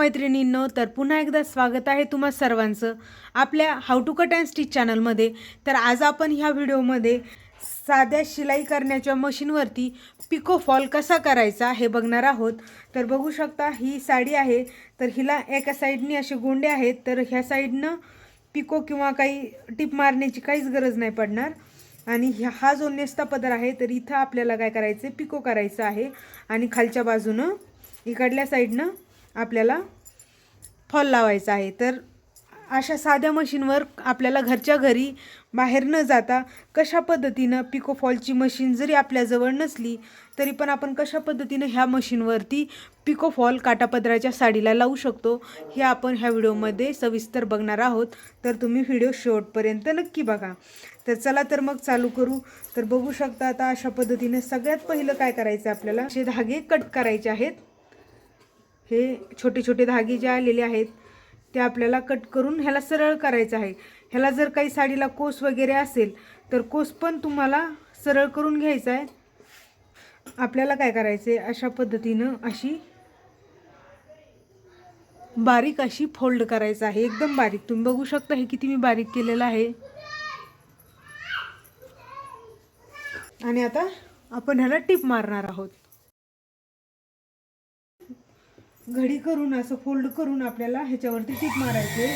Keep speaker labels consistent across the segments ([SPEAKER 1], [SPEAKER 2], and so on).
[SPEAKER 1] मैत्रिणींनो तर पुन्हा एकदा स्वागत आहे तुम्हा सर्वांचं आपल्या how to cut and stitch चॅनलमध्ये तर आज आपण ह्या व्हिडिओमध्ये साध्या शिलाई करण्याच्या मशीनवरती पिको फॉल कसा करायचा हे बघणार आहोत. तर बघू शकता ही साडी आहे तर हिला एका साईडनी असे गोंडे आहेत तर ह्या साईडनं पिको किंवा काही टिप मारण्याची काहीच गरज नाही पडणार. आणि ह्या हा जो नेस्ता पदर आहे तर इथं आपल्याला काय करायचं आहे पिको करायचं आहे. आणि खालच्या बाजूनं इकडल्या साईडनं आपल्याला फॉल लावायचा आहे. तर अशा साध्या मशीनवर आपल्याला घरच्या घरी बाहेर न जाता कशा पद्धतीनं पिको फॉलची मशीन जरी आपल्याजवळ नसली तरी पण आपण कशा पद्धतीनं ह्या मशीनवरती पिको फॉल काटापदराच्या साडीला लावू शकतो हे आपण ह्या व्हिडिओमध्ये सविस्तर बघणार आहोत. तर तुम्ही व्हिडिओ शेवटपर्यंत नक्की बघा. तर चला तर मग चालू करू. तर बघू शकता आता अशा पद्धतीने सगळ्यात पहिलं काय करायचं आपल्याला? असे धागे कट करायचे आहेत. हे छोटे छोटे धागे जे आलेले आहेत ते आपल्याला कट करून ह्याला सरळ करायचं आहे. ह्याला जर काही साडीला कोस वगैरे असेल तर कोस पण तुम्हाला सरळ करून घ्यायचा आहे. आपल्याला काय करायचं आहे अशा पद्धतीनं अशी बारीक अशी फोल्ड करायचं आहे. एकदम बारीक. तुम्ही बघू शकता हे किती मी बारीक केलेलं आहे. आणि आता आपण ह्याला टिप मारणार आहोत. घडी करून असं फोल्ड करून आपल्याला ह्याच्यावरती टिप मारायचे.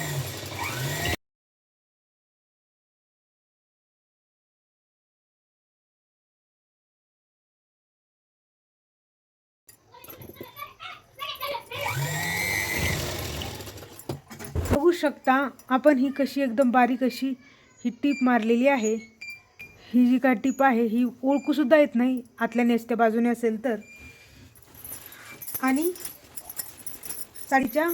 [SPEAKER 1] बघू शकता आपण ही कशी एकदम बारीक अशी ही टीप मारलेली आहे. ही जी काय टीप आहे ही ओळखूसुद्धा येत नाही आतल्या नेसत्या बाजूने असेल तर. आणि साडीच्या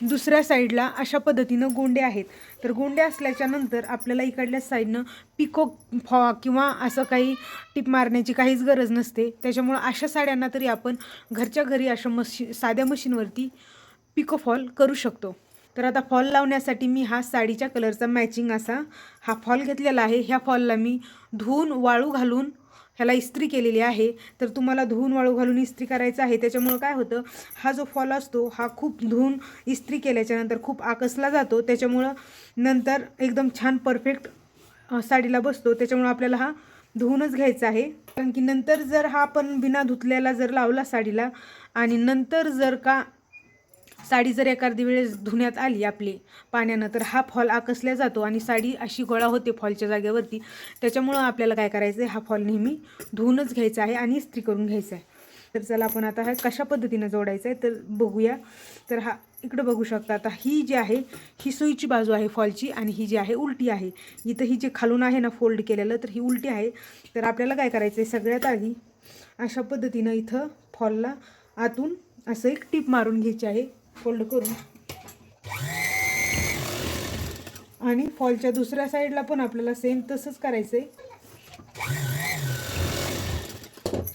[SPEAKER 1] दुसऱ्या साईडला अशा पद्धतीनं गोंडे आहेत. तर गोंडे असल्याच्यानंतर आपल्याला इकडल्या साईडनं पिको फॉ किंवा असं काही टिप मारण्याची काहीच गरज नसते. त्याच्यामुळं अशा साड्यांना तरी आपण घरच्या घरी अशा मशी साध्या मशीनवरती पिको फॉल करू शकतो. तर आता फॉल लावण्यासाठी मी हा साडीच्या कलरचा मॅचिंग असा हा फॉल घेतलेला आहे. ह्या फॉलला मी धुवून वाळू घालून ह्याला इस्त्री केलेली आहे. तर तुम्हाला धुवून वाळू घालून इस्त्री करायचं आहे. त्याच्यामुळं काय होतं हा जो फॉल असतो हा खूप धुवून इस्त्री केल्याच्यानंतर खूप आकसला जातो. त्याच्यामुळं नंतर एकदम छान परफेक्ट साडीला बसतो. त्याच्यामुळं आपल्याला हा धुवूनच घ्यायचा आहे. कारण की नंतर जर हा आपण बिना धुतलेला जर लावला साडीला आणि नंतर जर का साडी जर एखादी वेळेस धुण्यात आली आपली पाण्यानं तर हा फॉल आकसल्या जातो आणि साडी अशी गोळा होते फॉलच्या जागेवरती. त्याच्यामुळं आपल्याला काय करायचं आहे हा फॉल नेहमी धुवूनच घ्यायचा आहे आणि इस्त्री करून घ्यायचा आहे. तर चला आपण आता हा कशा पद्धतीनं जोडायचं आहे तर बघूया. तर हा इकडं बघू शकता आता ही जी आहे ही सुईची बाजू आहे फॉलची आणि ही जी आहे उलटी आहे. इथं ही जे खालून आहे ना फोल्ड केलेलं तर ही उलटी आहे. तर आपल्याला काय करायचं आहे सगळ्यात आधी अशा पद्धतीनं इथं फॉलला आतून असं एक टीप मारून घ्यायची आहे. फोल्ड करून. आणि फॉलच्या दुसऱ्या साईडला पण आपल्याला सेम तसंच करायचं आहे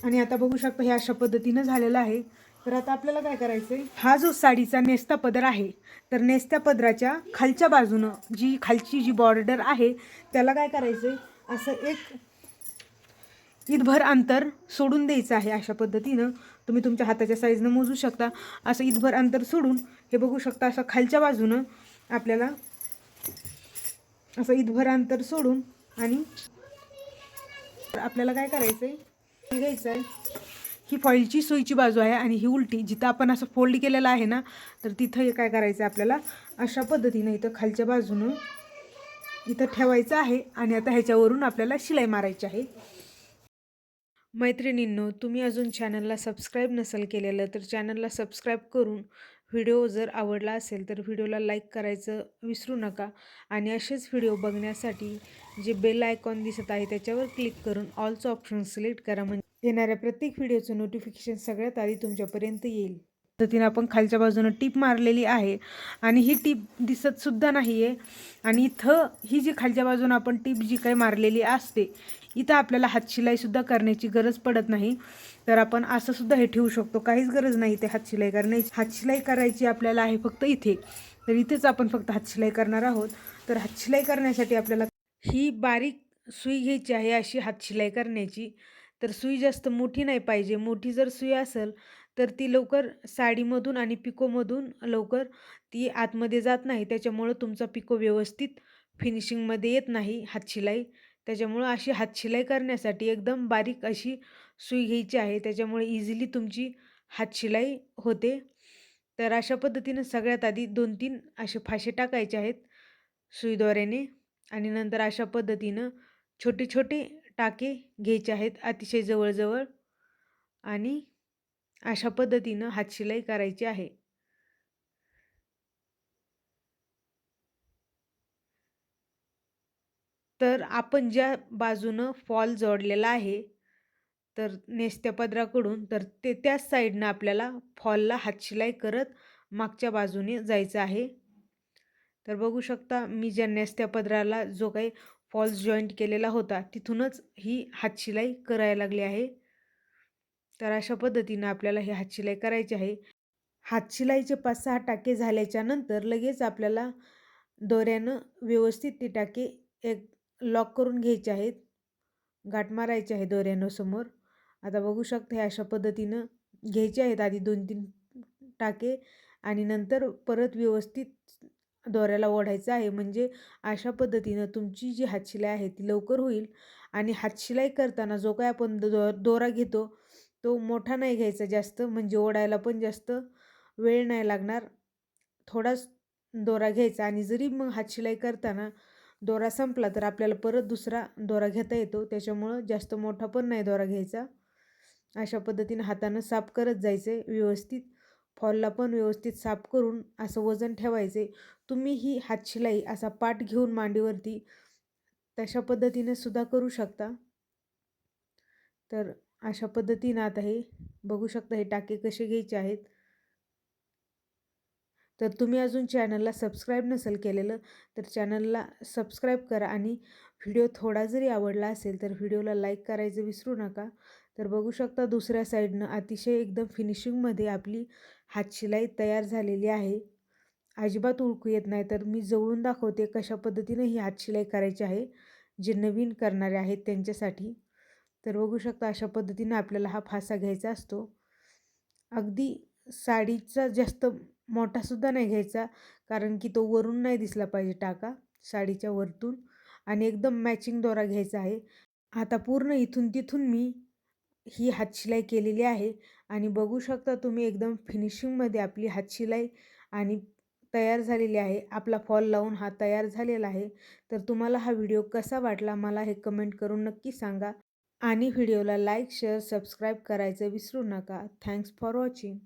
[SPEAKER 1] आणि आता बघू शकता हे अशा पद्धतीनं झालेलं आहे. तर आता आपल्याला काय करायचं आहे हा जो साडीचा नेस्ता पदर आहे तर नेस्त्या पदराच्या खालच्या बाजूनं जी खालची जी बॉर्डर आहे त्याला काय करायचं आहे असं एक इतभर अंतर सोडून द्यायचं आहे अशा पद्धतीनं. तुम्ही तुमच्या हाताच्या साईजनं मोजू शकता. असं इथभर अंतर सोडून हे बघू शकता असं खालच्या बाजूनं आपल्याला असं इथभर अंतर सोडून आणि आपल्याला काय करायचं आहे घ्यायचं आहे ही फॉईलची सोयीची बाजू आहे आणि ही उलटी. जिथं आपण असं फोल्ड केलेलं आहे ना तर तिथं हे काय करायचं आहे आपल्याला? अशा पद्धतीनं इथं खालच्या बाजूनं इथं ठेवायचं आहे आणि आता ह्याच्यावरून आपल्याला शिलाई मारायची आहे. मैत्रिणींनो तुम्ही अजून चॅनलला सबस्क्राईब नसेल केलेलं तर चॅनलला सबस्क्राईब करून व्हिडिओ जर आवडला असेल तर व्हिडिओला लाईक करायचं विसरू नका. आणि असेच व्हिडिओ बघण्यासाठी जे बेल आयकॉन दिसत आहे त्याच्यावर क्लिक करून ऑलचं ऑप्शन सिलेक्ट करा. म्हणजे येणाऱ्या प्रत्येक व्हिडिओचं नोटिफिकेशन सगळ्यात आधी तुमच्यापर्यंत येईल. पद्धतीने आपण खालच्या बाजूनं टीप मारलेली आहे. आणि ही टीप दिसतसुद्धा नाही आहे आणि इथं ही जी खालच्या बाजूनं आपण टीप जी काही मारलेली असते इथं आपल्याला हातशिलाईसुद्धा करण्याची गरज पडत नाही. तर आपण असंसुद्धा हे ठेवू शकतो. काहीच गरज नाही ते हातशिलाई करण्याची. हातशिलाई करायची आपल्याला आहे फक्त इथे. तर इथेच आपण फक्त हातशिलाई करणार आहोत. तर हातशिलाई करण्यासाठी आपल्याला ही बारीक सुई घ्यायची आहे अशी हातशिलाई करण्याची. तर सुई जास्त मोठी नाही पाहिजे. मोठी जर सुई असेल तर ती लवकर साडीमधून आणि पिकोमधून लवकर ती आतमध्ये जात नाही. त्याच्यामुळं तुमचा पिको व्यवस्थित फिनिशिंगमध्ये येत नाही हातशिलाई त्याच्यामुळं अशी हातशिलाई करण्यासाठी एकदम बारीक अशी सुई घ्यायची आहे. त्याच्यामुळे इझिली तुमची हातशिलाई होते. तर अशा पद्धतीनं सगळ्यात आधी दोन तीन असे फाशे टाकायचे आहेत सुईद्वारेने आणि नंतर अशा पद्धतीनं छोटे छोटे टाके घ्यायचे आहेत अतिशय जवळजवळ आणि अशा पद्धतीनं हातशिलाई करायची आहे. तर आपण ज्या बाजूनं फॉल जोडलेला आहे तर नेसत्या पदराकडून तर ते त्याच साईडनं आपल्याला फॉलला हातशिलाई करत मागच्या बाजूने जायचं आहे. तर बघू शकता मी ज्या नेसत्या पदराला जो काही फॉल्स जॉईंट केलेला होता तिथूनच ही हातशिलाई करायला लागली आहे. तर अशा पद्धतीनं आपल्याला हे हातशिलाई करायची आहे. हातशिलाईचे पाच सहा टाके झाल्याच्यानंतर लगेच आपल्याला दोऱ्यानं व्यवस्थित ती टाके एक लॉक करून घ्यायचे आहेत. गाठ मारायचे आहे दोऱ्यानं समोर आता बघू शकता हे अशा पद्धतीनं घ्यायचे आहेत आधी दोन तीन टाके आणि नंतर परत व्यवस्थित दोऱ्याला ओढायचं आहे. म्हणजे अशा पद्धतीनं तुमची जी हातशिलाई आहे ती लवकर होईल आणि हातशिलाई करताना जो काय आपण दो दोरा घेतो तो मोठा नाही घ्यायचा जास्त म्हणजे ओढायला पण जास्त वेळ नाही लागणार. थोडाच दोरा घ्यायचा आणि जरी मग हातशिलाई करताना दोरा संपला तर आपल्याला परत दुसरा दोरा घेता येतो. त्याच्यामुळं जास्त मोठा पण नाही दोरा घ्यायचा. अशा पद्धतीने हातानं साफ करत जायचे व्यवस्थित. फॉलला पण व्यवस्थित साफ करून असं वजन ठेवायचे. तुम्ही ही हातशिलाई असा पाठ घेऊन मांडीवरती तशा पद्धतीने सुद्धा करू शकता. तर अशा पद्धतीनं आता हे बघू शकता हे टाके कसे घ्यायचे आहेत. तर तुम्ही अजून चॅनलला सबस्क्राईब नसेल केलेलं तर चॅनलला सबस्क्राईब करा आणि व्हिडिओ थोडा जरी आवडला असेल तर व्हिडिओला लाईक करायचं विसरू नका. तर बघू शकता दुसऱ्या साईडनं अतिशय एकदम फिनिशिंगमध्ये आपली हातशिलाई तयार झालेली आहे. अजिबात ओळखू येत नाही तर मी जवळून दाखवते कशा पद्धतीनं ही हातशिलाई करायची आहे जे नवीन करणारे आहेत त्यांच्यासाठी. तर बघू शकता अशा पद्धतीनं आपल्याला हा फासा घ्यायचा असतो. अगदी साडीचा जास्त मोठासुद्धा नाही घ्यायचा कारण की तो वरून नाही दिसला पाहिजे टाका साडीच्या वरतून आणि एकदम मॅचिंग दोरा घ्यायचा आहे. आता पूर्ण इथून तिथून मी ही हातशिलाई केलेली आहे आणि बघू शकता तुम्ही एकदम फिनिशिंगमध्ये आपली हातशिलाई आणि तयार झालेली आहे. आपला फॉल लावून हा तयार झालेला आहे. तर तुम्हाला हा व्हिडिओ कसा वाटला मला हे कमेंट करून नक्की सांगा. आणि व्हिडिओला लाईक शेअर सबस्क्राईब करायचं विसरू नका. Thanks for watching.